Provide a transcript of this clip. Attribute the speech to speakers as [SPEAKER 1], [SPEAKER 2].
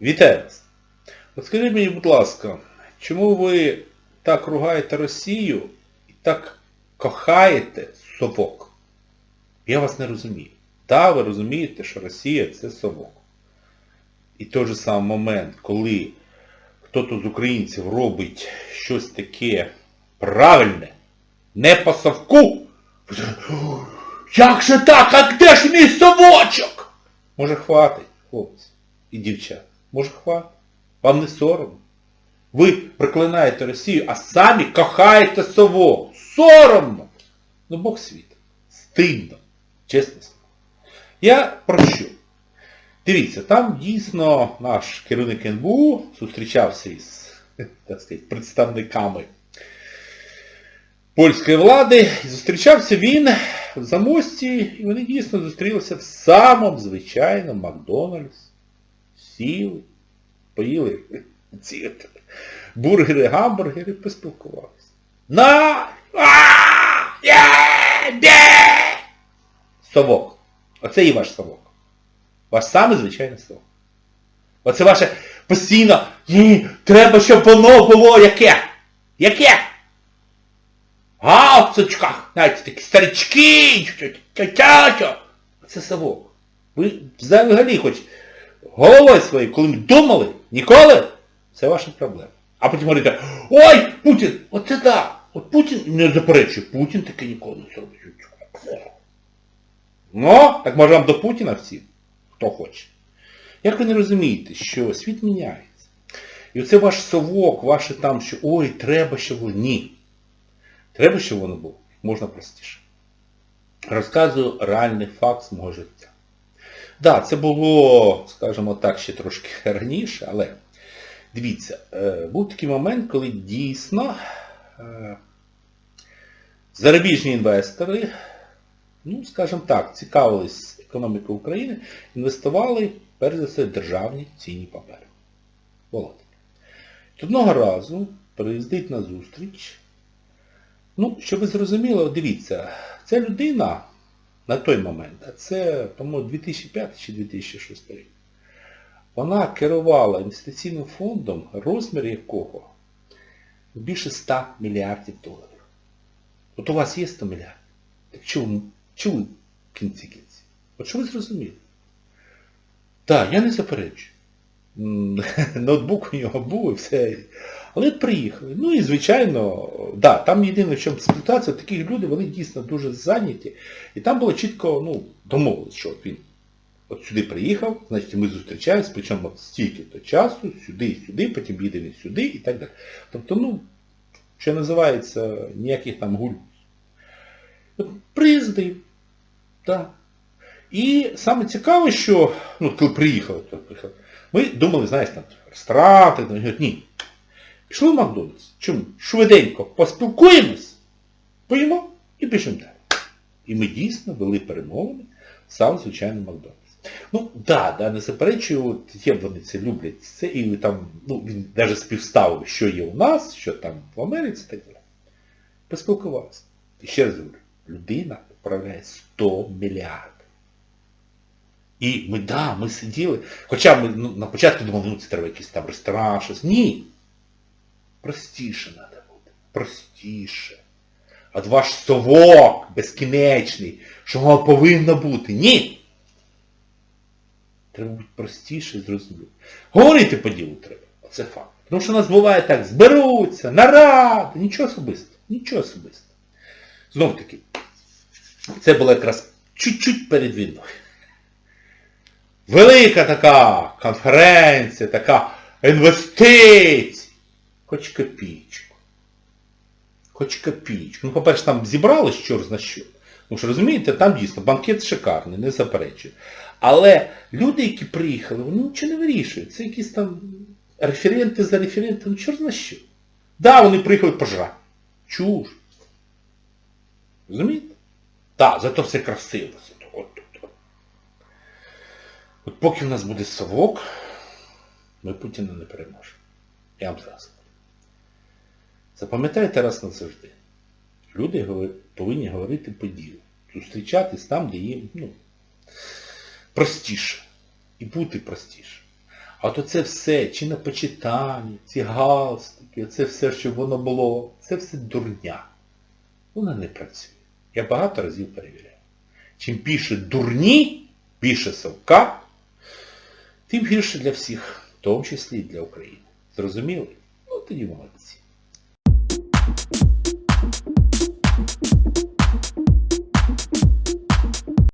[SPEAKER 1] Вітаю вас! Скажіть мені, будь ласка, чому ви так ругаєте Росію і так кохаєте совок? Я вас не розумію. Так, ви розумієте, що Росія це совок. І той же самий момент, коли хтось з українців робить щось таке правильне, не по совку, як же так, а де ж мій совочок? Може хватить, хлопці і дівчат. Може хватить? Вам не соромно? Ви проклинаєте Росію, а самі кохаєте совок. Соромно! Ну Бог світ. Стидно. Чесно. Я про що? Дивіться, там дійсно наш керівник НБУ зустрічався із так сказати, представниками польської влади. Зустрічався він в Замості, і вони дійсно зустрілися в самому звичайному Макдональдс. Сіли, поїли ці бургери, гамбургери, поспілкувалися. На! Де! Совок. Оце і ваш совок. Ваш самий звичайний совок. Оце ваше постійно, ні, треба, щоб воно було яке? Яке? Галстучках, знаєте, такі старички, тя-тя-тя. Це совок. Ви взагалі хоч головою своєю, коли ми думали, ніколи, це ваша проблема. А потім говорите, ой, Путін, оце так. От Путін не заперечує, Путін таке ніколи не зробить. Ну, так може вам до Путіна всі, хто хоче. Як ви не розумієте, що світ міняється? І оце ваш совок, ваше там, що ой, треба, щоб воно. Ні. Треба, щоб воно було. Можна простіше. Розказую реальний факт з мого життя. Да, це було, скажімо так, ще трошки раніше, але дивіться, е, був такий момент, коли дійсно е, зарубіжні інвестори, ну, скажімо так, цікавились економікою України, інвестували, перш за все, державні цінні папери. Володя. Одного разу приїздить на зустріч. Ну, щоб ви зрозуміли, дивіться, ця людина на той момент, а це, по-моєму, 2005 чи 2006 рік, вона керувала інвестиційним фондом, розмір якого більше 100 мільярдів доларів. От у вас є 100 мільярдів. Так чому, чому кінці кінці? От що ви зрозуміли? Так, я не заперечую. Ноутбук у нього був і все. Але приїхали. Ну і звичайно, да, там єдине, в чому ситуація, такі люди, вони дійсно дуже зайняті. І там було чітко, ну, домовилось, що він от сюди приїхав, значить ми зустрічаємось, причому стільки-то часу, сюди, і сюди, потім їде він сюди і так далі. Тобто, ну, що називається, ніяких там гуль. От Приїздив. Так. І саме цікаве, що, ну, коли приїхали, то приїхали, ми думали, знаєш, там, так. Ні. Пішли в Макдональдс. Чому? Швиденько поспілкуємось, поїмо і пішемо далі. І ми дійсно вели перемовини сам звичайний Макдональдс. Ну, да, да, не заперечую, от є вони це люблять. Це і там, ну, він навіть співставив, що є у нас, що там в Америці так далі. Поспілкувався. І ще раз говорю, людина управляє 100 мільярдів. І ми, да, ми сиділи. Хоча ми ну, на початку думали, ну це треба якийсь там ресторан, щось. Ні. Простіше треба бути. Простіше. От ваш совок безкінечний, що воно повинно бути. Ні. Треба бути простіше і зрозуміло. Говорити по ділу треба. Це факт. Тому що у нас буває так, зберуться, наради, нічого особистого. Нічого особистого. Знов таки, це було якраз чуть-чуть перед війною. Велика така конференція, така інвестиція. Хоч копійку. Хоч копійку. Ну, по-перше, там зібрали чорт на що. Ну що розумієте, там дійсно банкет шикарний, не заперечую. Але люди, які приїхали, вони нічого не вирішують. Це якісь там референти за референти, ну чорт на що. Да, вони приїхали пожрати. Чуж. Розумієте? Так, зато все красиво. От поки в нас буде совок, ми Путіна не переможемо. Я вам зараз. Запам'ятайте раз назавжди. Люди повинні говорити по ділу. Зустрічатись там, де їм ну, простіше. І бути простіше. А то це все, чи на почитанні, ці галстуки, це все, що воно було, це все дурня. Вона не працює. Я багато разів перевіряю. Чим більше дурні, більше совка, тим гірше для всіх, в тому числі і для України. Зрозуміли? Ну тоді молодці.